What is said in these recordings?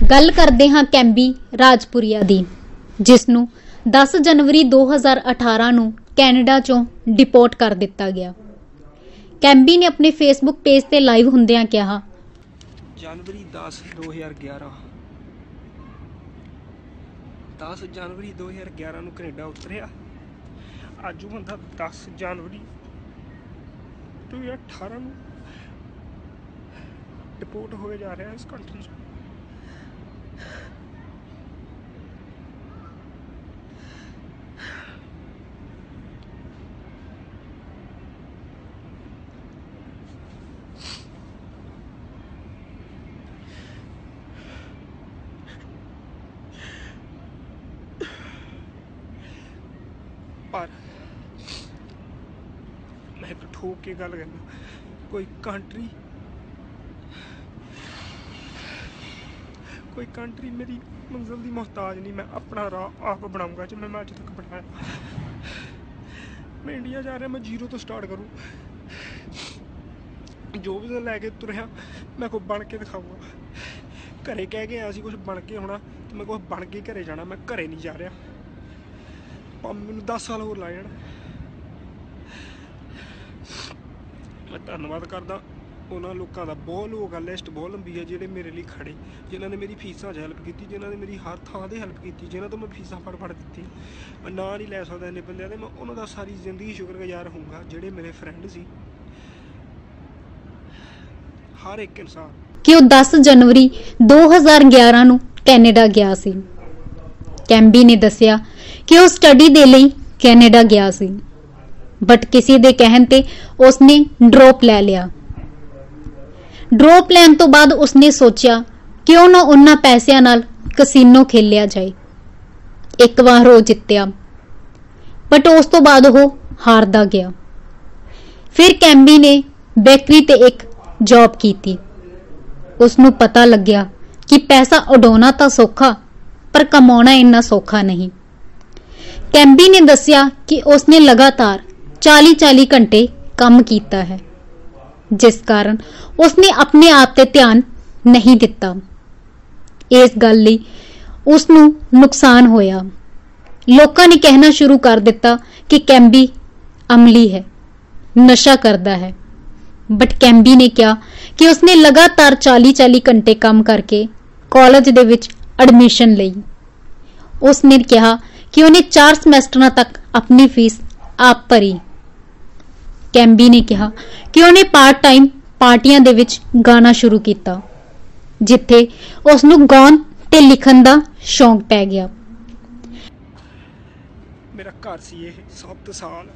ਗੱਲ ਕਰਦੇ ਹਾਂ ਕੈਂਬੀ ਰਾਜਪੁਰੀਆ ਦੀ ਜਿਸ ਨੂੰ 10 ਜਨਵਰੀ 2018 ਨੂੰ ਕੈਨੇਡਾ ਚੋਂ ਡਿਪੋਰਟ ਕਰ ਦਿੱਤਾ ਗਿਆ। ਕੈਂਬੀ ਨੇ ਆਪਣੇ ਫੇਸਬੁੱਕ ਪੇਜ ਤੇ ਲਾਈਵ ਹੁੰਦਿਆਂ ਕਿਹਾ, ਜਨਵਰੀ 10 2011 10 ਜਨਵਰੀ 2011 ਨੂੰ ਕੈਨੇਡਾ ਉਤਰਿਆ। ਅੱਜ ਉਹ ਬੰਦਾ 10 ਜਨਵਰੀ 2018 ਨੂੰ ਡਿਪੋਰਟ ਹੋਏ ਜਾ ਰਿਹਾ ਇਸ ਕੰਟਰੀ 'ਚ ਪਰ ਮੈਂ ਇੱਕ ਠੋਕ ਕੇ ਗੱਲ ਕਰਨਾ ਕੋਈ ਕੰਟਰੀ ਕੋਈ ਕੰਟਰੀ ਮੇਰੀ ਮੰਜ਼ਿਲ ਦੀ ਮੁਹਤਾਜ ਨਹੀਂ, ਮੈਂ ਆਪਣਾ ਰਾਹ ਆਪ ਬਣਾਉਂਗਾ ਜਿਵੇਂ ਮੈਂ ਅੱਜ ਤੱਕ ਬਣਾਇਆ ਮੈਂ ਇੰਡੀਆ ਜਾ ਰਿਹਾ, ਮੈਂ ਜ਼ੀਰੋ ਤੋਂ ਸਟਾਰਟ ਕਰੂੰ। ਜੋ ਵੀ ਲੈ ਕੇ ਤੁਰਿਆ ਮੈਂ ਕੋਈ ਬਣ ਕੇ ਦਿਖਾਊਂਗਾ। ਘਰੇ ਕਹਿ ਕੇ ਆਇਆ ਸੀ ਕੁਝ ਬਣ ਕੇ ਹੋਣਾ, ਤੇ ਮੈਂ ਕੁਝ ਬਣ ਕੇ ਘਰੇ ਜਾਣਾ, ਮੈਂ ਘਰੇ ਨਹੀਂ ਜਾ ਰਿਹਾ। ਭਾਵੇਂ ਮੈਨੂੰ 10 ਸਾਲ ਹੋਰ ਲਾ ਜਾਣ। ਮੈਂ ਧੰਨਵਾਦ ਕਰਦਾ। ਉਹਨਾਂ ਲੋਕਾਂ ਦਾ ਬਹੁਤ ਲੋਕ ਆ ਲਿਸਟ ਬਹੁਤ ਲੰਬੀ ਹੈ ਜਿਹੜੇ ਮੇਰੇ ਲਈ ਖੜੇ, ਜਿਨ੍ਹਾਂ ਨੇ ਮੇਰੀ ਫੀਸਾਂ 'ਚ ਹੈਲਪ ਕੀਤੀ, ਜਿਨ੍ਹਾਂ ਨੇ ਮੇਰੀ ਹਰ ਥਾਂ ਤੇ ਹੈਲਪ ਕੀਤੀ, ਜਿਨ੍ਹਾਂ ਤੋਂ ਮੈਂ ਫੀਸਾਂ ਫੜ ਫੜ ਦਿੱਤੀ। ਮੈਂ ਨਾਂ ਨਹੀਂ ਲੈ ਸਕਦਾ ਇੰਨੇ ਬੰਦਿਆਂ ਦੇ, ਮੈਂ ਉਹਨਾਂ ਦਾ ਸਾਰੀ ਜ਼ਿੰਦਗੀ ਸ਼ੁਕਰਗੁਜ਼ਾਰ ਹੋਊਂਗਾ, ਜਿਹੜੇ ਮੇਰੇ ਫਰੈਂਡ ਸੀ। ਹਰ ਇੱਕ ਇਨਸਾਨ। ਕਿ ਉਹ 10 ਜਨਵਰੀ 2011 ਨੂੰ ਕੈਨੇਡਾ ਗਿਆ ਸੀ। ਕੈਂਬੀ ਨੇ ਦੱਸਿਆ ਕਿ ਉਹ ਸਟੱਡੀ ਦੇ ਲਈ ਕੈਨੇਡਾ ਗਿਆ ਸੀ। ਬਟ ਕਿਸੇ ਦੇ ਕਹਿਣ ਤੇ ਉਸਨੇ ਡ੍ਰੌਪ ਲੈ ਲਿਆ। ਡ੍ਰੌਪ ਲੈਣ ਤੋਂ ਬਾਅਦ ਉਸਨੇ ਸੋਚਿਆ, ਕਿਉਂ ਨਾ ਉਹਨਾਂ ਪੈਸਿਆਂ ਨਾਲ ਕਸੀਨੋ ਖੇਲਿਆ ਜਾਏ। ਇੱਕ ਵਾਰ ਉਹ ਜਿੱਤਿਆ। ਬਟ ਉਸ ਤੋਂ ਬਾਅਦ ਉਹ ਹਾਰਦਾ ਗਿਆ। ਫਿਰ ਕੈਂਬੀ ਨੇ ਬੇਕਰੀ ਤੇ ਇੱਕ ਜੌਬ ਕੀਤੀ। ਉਸ ਨੂੰ ਪਤਾ ਲੱਗਿਆ ਕਿ ਪੈਸਾ ਉਡਾਉਣਾ ਤਾਂ ਸੌਖਾ, ਪਰ ਕਮਾਉਣਾ ਇੰਨਾ ਸੌਖਾ ਨਹੀਂ। ਕੈਂਬੀ ਨੇ ਦੱਸਿਆ ਕਿ ਉਸਨੇ ਲਗਾਤਾਰ 40-40 ਘੰਟੇ ਕੰਮ ਕੀਤਾ ਹੈ। ਜਿਸ ਕਾਰਨ ਉਸਨੇ ਆਪਣੇ ਆਪ ਤੇ ਧਿਆਨ ਨਹੀਂ ਦਿੱਤਾ। ਇਸ ਗੱਲ ਲਈ ਉਸ ਨੂੰ ਨੁਕਸਾਨ ਹੋਇਆ। ਲੋਕਾਂ ਨੇ ਕਹਿਣਾ ਸ਼ੁਰੂ ਕਰ ਦਿੱਤਾ ਕਿ ਕੈਂਬੀ ਅਮਲੀ ਹੈ, ਨਸ਼ਾ ਕਰਦਾ ਹੈ। ਬਟ ਕੈਂਬੀ ਨੇ ਕਿਹਾ ਕਿ ਉਸਨੇ ਲਗਾਤਾਰ 40-40 ਘੰਟੇ ਕੰਮ ਕਰਕੇ ਕਾਲਜ ਦੇ ਵਿੱਚ ਐਡਮਿਸ਼ਨ ਲਈ। ਉਸਨੇ ਕਿਹਾ ਕਿ ਉਹਨੇ 4 ਸਮੈਸਟਰਾਂ ਤੱਕ ਆਪਣੀ ਫੀਸ ਆਪ ਭਰੀ। ਕੈਂਬੀ ਨੇ ਕਿਹਾ ਕਿ ਉਹਨੇ ਪਾਰਟ ਟਾਈਮ ਪਾਰਟੀਆਂ ਦੇ ਵਿੱਚ ਗਾਣਾ ਸ਼ੁਰੂ ਕੀਤਾ, ਜਿੱਥੇ ਉਸ ਨੂੰ ਗਾਉਣ ਤੇ ਲਿਖਣ ਦਾ ਸ਼ੌਂਕ ਪੈ ਗਿਆ। ਮੇਰਾ ਘਰ ਸੀ ਇਹ 7 ਸਾਲ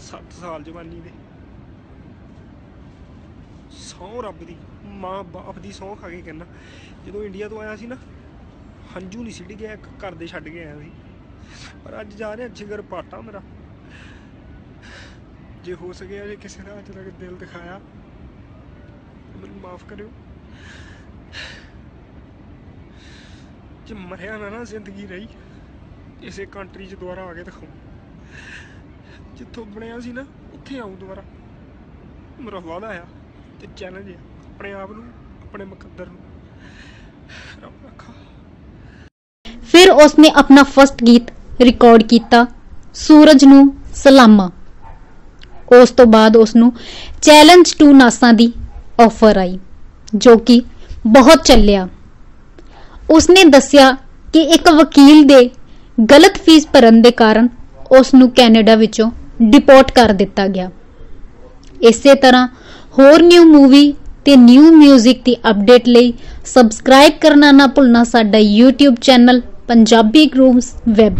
7 ਸਾਲ ਜਵਾਨੀ ਦੇ। ਸੌ ਰੱਬ ਦੀ, ਮਾਂ ਬਾਪ ਦੀ ਸੌ ਖਾ ਕੇ ਕਹਿੰਦਾ, ਜਦੋਂ ਇੰਡੀਆ ਤੋਂ ਆਇਆ ਸੀ ਨਾ, ਹੰਝੂ ਨਹੀਂ ਸਿੱਟ ਗਿਆ ਘਰ ਦੇ ਛੱਡ ਕੇ ਆਇਆ ਸੀ। ਪਰ ਅੱਜ ਜਾ ਰਿਹਾ, ਜਿਗਰ ਪਾਟਾ ਮੇਰਾ। ਜੇ ਹੋ ਸਕਿਆ ਜੇ ਕਿਸੇ ਦਾ ਅੱਜ ਤੱਕ ਦਿਲ ਦਿਖਾਇਆ, ਮੈਨੂੰ ਮਾਫ ਕਰਿਓ। ਜੇ ਮਰਿਆ ਨਾ ਨਾ ਜ਼ਿੰਦਗੀ ਰਹੀ, ਇਸੇ ਕੰਟਰੀ 'ਚ ਦੁਬਾਰਾ ਆ ਕੇ ਦਿਖਾਉਂ। ਜਿੱਥੋਂ ਬਣਿਆ ਸੀ ਨਾ, ਉੱਥੇ ਆਉਂ ਦੁਬਾਰਾ। ਮੇਰਾ ਵਾਅਦਾ ਆ ਤੇ ਚੈਲੰਜ ਆ, ਆਪਣੇ ਆਪ ਨੂੰ, ਆਪਣੇ ਮੁਕੱਦਰ ਨੂੰ। ਰੱਬ ਰੱਖਾ। ਫਿਰ ਉਸਨੇ ਆਪਣਾ ਫਰਸਟ ਗੀਤ ਰਿਕਾਰਡ ਕੀਤਾ, ਸੂਰਜ ਨੂੰ ਸਲਾਮਾ। ਉਸ ਤੋਂ ਬਾਅਦ ਉਸ ਨੂੰ ਚੈਲੰਜ ਟੂ ਨਾਸਾਂ ਦੀ ਆਫਰ ਆਈ, ਜੋ ਕਿ ਬਹੁਤ ਚੱਲਿਆ। ਉਸਨੇ ਦੱਸਿਆ ਕਿ ਇੱਕ ਵਕੀਲ ਦੇ ਗਲਤ ਫੀਸ ਭਰਨ ਦੇ ਕਾਰਨ ਉਸ ਨੂੰ ਕੈਨੇਡਾ ਵਿੱਚੋਂ ਡਿਪੋਰਟ ਕਰ ਦਿੱਤਾ ਗਿਆ। ਇਸੇ ਤਰ੍ਹਾਂ ਹੋਰ ਨਿਊ ਮੂਵੀ ਤੇ ਨਿਊ 뮤직 ਦੀ ਅਪਡੇਟ ਲਈ ਸਬਸਕ੍ਰਾਈਬ ਕਰਨਾ ਨਾ ਭੁੱਲਣਾ ਸਾਡਾ YouTube channel Punjabi grooms web